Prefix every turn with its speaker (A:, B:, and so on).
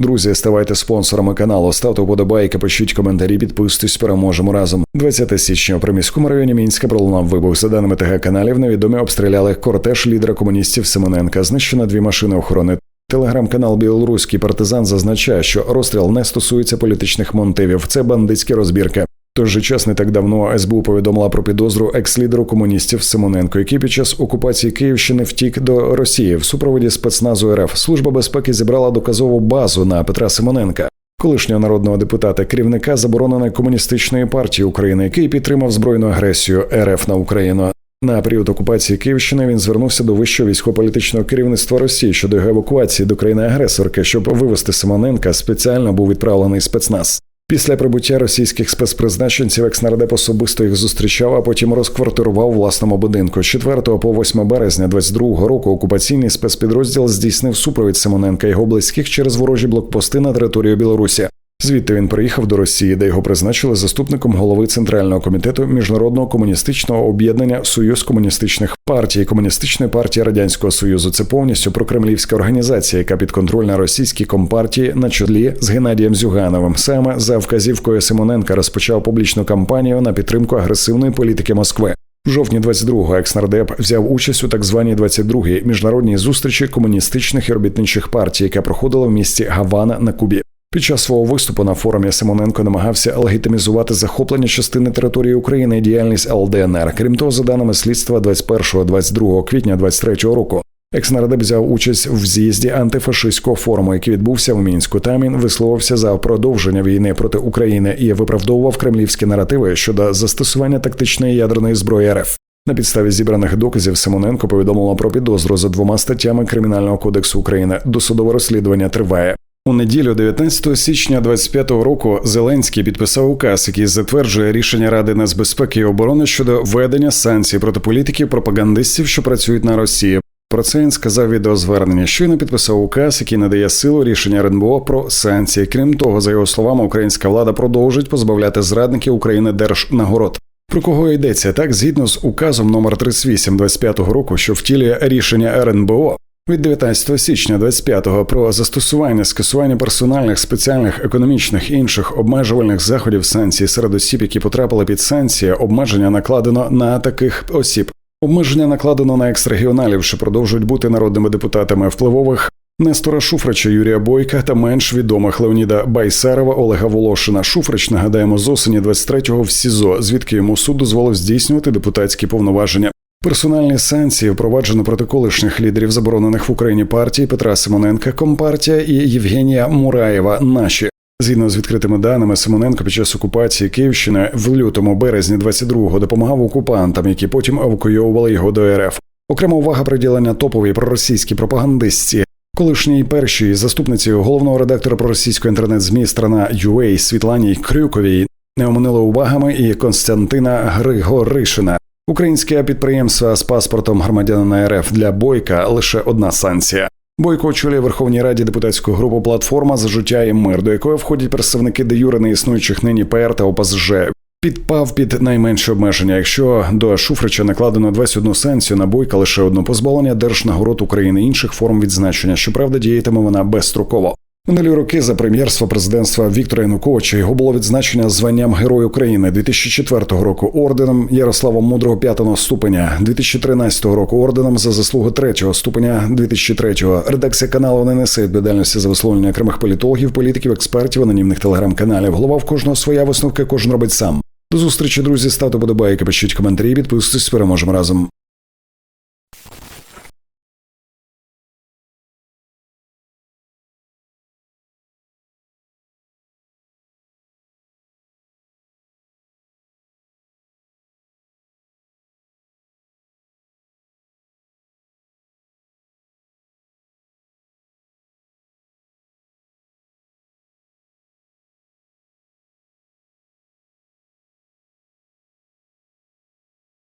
A: Друзі, ставайте спонсорами каналу, ставте вподобайки, пишіть коментарі, підписуйтесь, переможемо разом. 20 січня у приміському районі Мінська пролунав вибух. За даними ТГ каналів, невідомі обстріляли кортеж лідера комуністів Семененка. Знищено дві машини охорони. Телеграм-канал Білоруський партизан зазначає, що розстріл не стосується політичних мотивів. Це бандитські розбірки. Тож же час не так давно СБУ повідомила про підозру екс-лідеру комуністів Симоненко, який під час окупації Київщини втік до Росії в супроводі спецназу РФ. Служба безпеки зібрала доказову базу на Петра Симоненка, колишнього народного депутата, керівника забороненої комуністичної партії України, який підтримав збройну агресію РФ на Україну. На період окупації Київщини він звернувся до вищого військово-політичного керівництва Росії щодо його евакуації до країни-агресорки, щоб вивести Симоненка. Спеціально був відправлений спецназ. Після прибуття російських спецпризначенців екснардеп особисто їх зустрічав, а потім розквартирував у власному будинку. З 4 по 8 березня 22 року окупаційний спецпідрозділ здійснив супровід Симоненка його близьких через ворожі блокпости на територію Білорусі. Звідти він приїхав до Росії, де його призначили заступником голови центрального комітету міжнародного комуністичного об'єднання Союз комуністичних партій, комуністичної партії радянського союзу. Це повністю прокремлівська організація, яка підконтрольна російській компартії на чолі з Геннадієм Зюгановим. Саме за вказівкою Симоненка розпочав публічну кампанію на підтримку агресивної політики Москви. В жовтні 22-го екснардеп взяв участь у так званій 22-й міжнародній зустрічі комуністичних і робітничих партій, яка проходила в місті Гавана на Кубі. Під час свого виступу на форумі Симоненко намагався легітимізувати захоплення частини території України і діяльність ЛДНР. Крім того, за даними слідства 21-22 квітня 23 року. Екснардеп взяв участь в з'їзді антифашистського форуму, який відбувся в мінську. Там він висловився за продовження війни проти України і виправдовував кремлівські наративи щодо застосування тактичної ядерної зброї РФ. На підставі зібраних доказів Симоненко повідомила про підозру за двома статтями Кримінального кодексу України. Досудове розслідування триває. У неділю, 19 січня 25-го року, Зеленський підписав указ, який затверджує рішення Ради нацбезпеки і оборони щодо введення санкцій проти політиків пропагандистів, що працюють на Росії. Про це він сказав відеозвернення. Щойно підписав указ, який надає силу рішення РНБО про санкції. Крім того, за його словами, українська влада продовжить позбавляти зрадників України держнагород. Про кого йдеться так згідно з указом номер 38 25-го року, що втілює рішення РНБО від 19 січня 25-го про застосування скасування персональних спеціальних економічних і інших обмежувальних заходів санкцій серед осіб, які потрапили під санкції, обмеження накладено на таких осіб. Обмеження накладено на ексрегіоналів, що продовжують бути народними депутатами впливових. Нестора Шуфрича, Юрія Бойка та менш відомих Леоніда Байсарова, Олега Волошина. Шуфрич нагадаємо з осені 23-го в СІЗО, звідки йому суд дозволив здійснювати депутатські повноваження. Персональні санкції впроваджено проти колишніх лідерів заборонених в Україні партії Петра Симоненка, Компартія і Євгенія Мураєва. Наші згідно з відкритими даними, Симоненко під час окупації Київщини в лютому березні 22-го допомагав окупантам, які потім евакуйовували його до РФ. Окрема увага приділення топовій проросійській пропагандистці. Колишній першій заступниці головного редактора проросійської інтернет-змі страна UA Світлані Крюковій не оминили увагами і Константина Григоришина. Українське підприємство з паспортом громадянина РФ для Бойка лише одна санкція. Бойко очолює Верховній Раді депутатську групу Платформа за життя і мир, до якої входять представники де юри неіснуючих нині ПР та ОПЗЖ. Підпав під найменше обмеження. Якщо до Шуфрича накладено 21 санкцію, на бойка лише одну позбавлення держнагород України інших форм відзначення. Щоправда, діятиме вона безстроково. Минулі роки за прем'єрства президентства Віктора Януковича його було відзначення званням Герой України 2004 року орденом Ярослава Мудрого п'ятого ступеня, 2013 року орденом за заслуги третього ступеня 2003-го. Редакція каналу не несе відповідальності за висловлення окремих політологів, політиків, експертів, анонімних телеграм-каналів. Голова в кожного своя висновка, кожен робить сам. До зустрічі, друзі. Ставте подобайки, пишіть коментарі, підписуйтесь, переможемо разом.